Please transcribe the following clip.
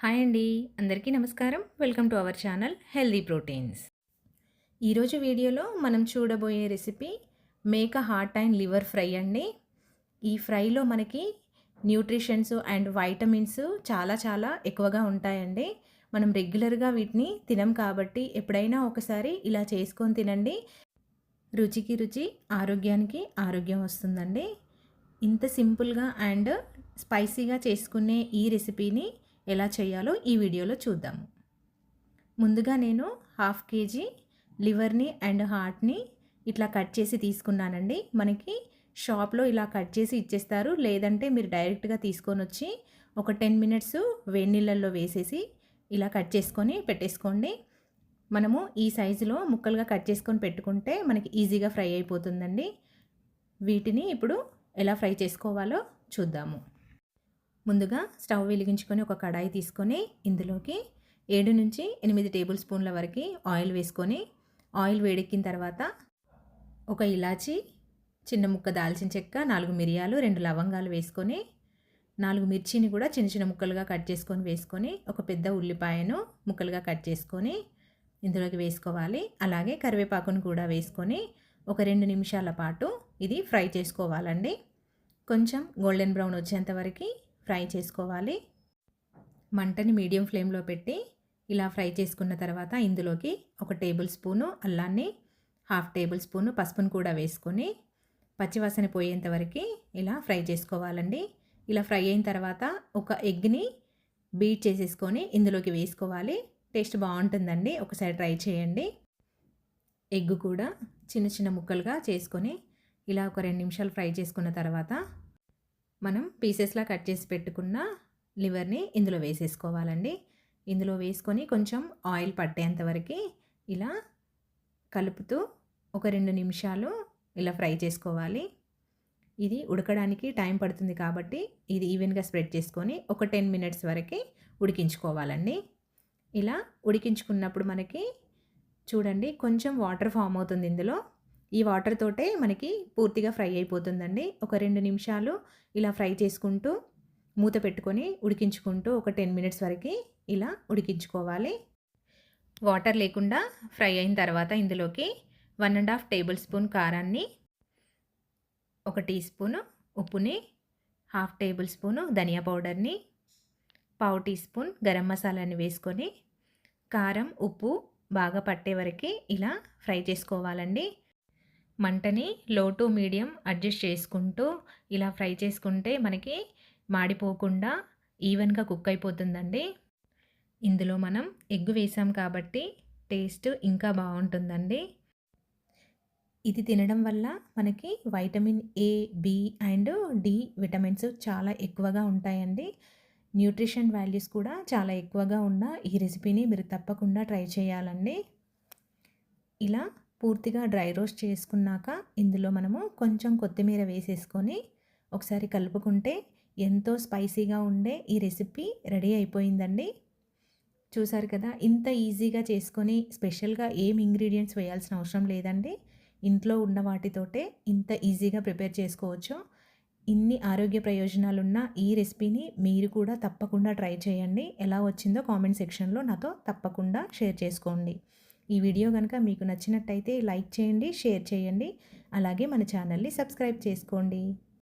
Hi అండి. అందరికీ నమస్కారం. Welcome to our channel healthy proteins. ఈరోజు వీడియోలో మనం చూడబోయే రెసిపీ మేక హార్ట్ అండ్ లివర్ ఫ్రై అండి. ఈ ఫ్రైలో మనకి న్యూట్రిషన్స్ అండ్ వైటమిన్స్ చాలా చాలా ఎక్కువగా ఉంటాయండి. మనం రెగ్యులర్గా వీటిని తినం కాబట్టి ఎప్పుడైనా ఒకసారి ఇలా చేసుకొని తినండి. రుచికి రుచి ఆరోగ్యానికి ఆరోగ్యం వస్తుందండి. ఇంత సింపుల్గా అండ్ స్పైసీగా చేసుకునే ఈ రెసిపీని ఎలా చేయాలో ఈ వీడియోలో చూద్దాము. ముందుగా నేను హాఫ్ కేజీ లివర్ని అండ్ హార్ట్ని ఇట్లా కట్ చేసి తీసుకున్నానండి. మనకి షాప్లో ఇలా కట్ చేసి ఇచ్చేస్తారు. లేదంటే మీరు డైరెక్ట్గా తీసుకొని వచ్చి ఒక టెన్ మినిట్స్ వేడి నీళ్ళల్లో వేసేసి ఇలా కట్ చేసుకొని పెట్టేసుకోండి. మనము ఈ సైజులో ముక్కలుగా కట్ చేసుకొని పెట్టుకుంటే మనకి ఈజీగా ఫ్రై అయిపోతుందండి. వీటిని ఇప్పుడు ఎలా ఫ్రై చేసుకోవాలో చూద్దాము. ముందుగా స్టవ్ వెలిగించుకొని ఒక కడాయి తీసుకొని ఇందులోకి ఏడు నుంచి ఎనిమిది టేబుల్ స్పూన్ల వరకు ఆయిల్ వేసుకొని ఆయిల్ వేడెక్కిన తర్వాత ఒక ఇలాచి చిన్న ముక్క దాల్చిన చెక్క నాలుగు మిరియాలు రెండు లవంగాలు వేసుకొని నాలుగు మిర్చిని కూడా చిన్న చిన్న ముక్కలుగా కట్ చేసుకొని వేసుకొని ఒక పెద్ద ఉల్లిపాయను ముక్కలుగా కట్ చేసుకొని ఇందులోకి వేసుకోవాలి. అలాగే కరివేపాకును కూడా వేసుకొని ఒక రెండు నిమిషాల పాటు ఇది ఫ్రై చేసుకోవాలండి. కొంచెం గోల్డెన్ బ్రౌన్ వచ్చేంత వరకు ఫ్రై చేసుకోవాలి. మంటని మీడియం ఫ్లేమ్లో పెట్టి ఇలా ఫ్రై చేసుకున్న తర్వాత ఇందులోకి ఒక టేబుల్ స్పూను అల్లాన్ని హాఫ్ టేబుల్ స్పూను పసుపును కూడా వేసుకొని పచ్చివాసన పోయేంత వరకు ఇలా ఫ్రై చేసుకోవాలండి. ఇలా ఫ్రై అయిన తర్వాత ఒక ఎగ్ని బీట్ చేసేసుకొని ఇందులోకి వేసుకోవాలి. టేస్ట్ బాగుంటుందండి. ఒకసారి ట్రై చేయండి. ఎగ్ కూడా చిన్న చిన్న ముక్కలుగా చేసుకొని ఇలా ఒక రెండు నిమిషాలు ఫ్రై చేసుకున్న తర్వాత మనం పీసెస్లా కట్ చేసి పెట్టుకున్న లివర్ని ఇందులో వేసేసుకోవాలండి. ఇందులో వేసుకొని కొంచెం ఆయిల్ పట్టేంత వరకు ఇలా కలుపుతూ ఒక రెండు నిమిషాలు ఇలా ఫ్రై చేసుకోవాలి. ఇది ఉడకడానికి టైం పడుతుంది కాబట్టి ఇది ఈవెన్గా స్ప్రెడ్ చేసుకొని ఒక టెన్ మినిట్స్ వరకు ఉడికించుకోవాలండి. ఇలా ఉడికించుకున్నప్పుడు మనకి చూడండి కొంచెం వాటర్ ఫామ్ అవుతుంది ఇందులో. ఈ వాటర్ తోటే మనకి పూర్తిగా ఫ్రై అయిపోతుందండి. ఒక రెండు నిమిషాలు ఇలా ఫ్రై చేసుకుంటూ మూత పెట్టుకొని ఉడికించుకుంటూ ఒక టెన్ మినిట్స్ వరకు ఇలా ఉడికించుకోవాలి. వాటర్ లేకుండా ఫ్రై అయిన తర్వాత ఇందులోకి one and half table spoon కారాన్ని ఒక టీ స్పూను ఉప్పుని హాఫ్ టేబుల్ స్పూను ధనియా పౌడర్ని పావు టీ స్పూన్ గరం మసాలాని వేసుకొని కారం ఉప్పు బాగా పట్టే వరకు ఇలా ఫ్రై చేసుకోవాలండి. మంటని లో టు మీడియం అడ్జస్ట్ చేసుకుంటూ ఇలా ఫ్రై చేసుకుంటే మనకి మాడిపోకుండా ఈవెన్గా కుక్ అయిపోతుందండి. ఇందులో మనం ఎగ్ వేసాం కాబట్టి టేస్ట్ ఇంకా బాగుంటుందండి. ఇది తినడం వల్ల మనకి vitamin A B and D vitamins చాలా ఎక్కువగా ఉంటాయండి. న్యూట్రిషన్ వాల్యూస్ కూడా చాలా ఎక్కువగా ఉన్న ఈ రెసిపీని మీరు తప్పకుండా ట్రై చేయాలండి. ఇలా పూర్తిగా డ్రై రోస్ట్ చేసుకున్నాక ఇందులో మనము కొంచెం కొత్తిమీర వేసేసుకొని ఒకసారి కలుపుకుంటే ఎంతో స్పైసీగా ఉండే ఈ రెసిపీ రెడీ అయిపోయిందండి. చూసారు కదా ఇంత ఈజీగా చేసుకొని స్పెషల్గా ఏం ఇంగ్రీడియంట్స్ వేయాల్సిన అవసరం లేదండి. ఇంట్లో ఉన్న వాటితోటే ఇంత ఈజీగా ప్రిపేర్ చేసుకోవచ్చు. ఇన్ని ఆరోగ్య ప్రయోజనాలున్న ఈ రెసిపీని మీరు కూడా తప్పకుండా ట్రై చేయండి. ఎలా వచ్చిందో కామెంట్ సెక్షన్లో నాతో తప్పకుండా షేర్ చేసుకోండి. ఈ వీడియో కనుక మీకు నచ్చినట్టయితే లైక్ చేయండి షేర్ చేయండి. అలాగే మన ఛానల్ని సబ్స్క్రైబ్ చేసుకోండి.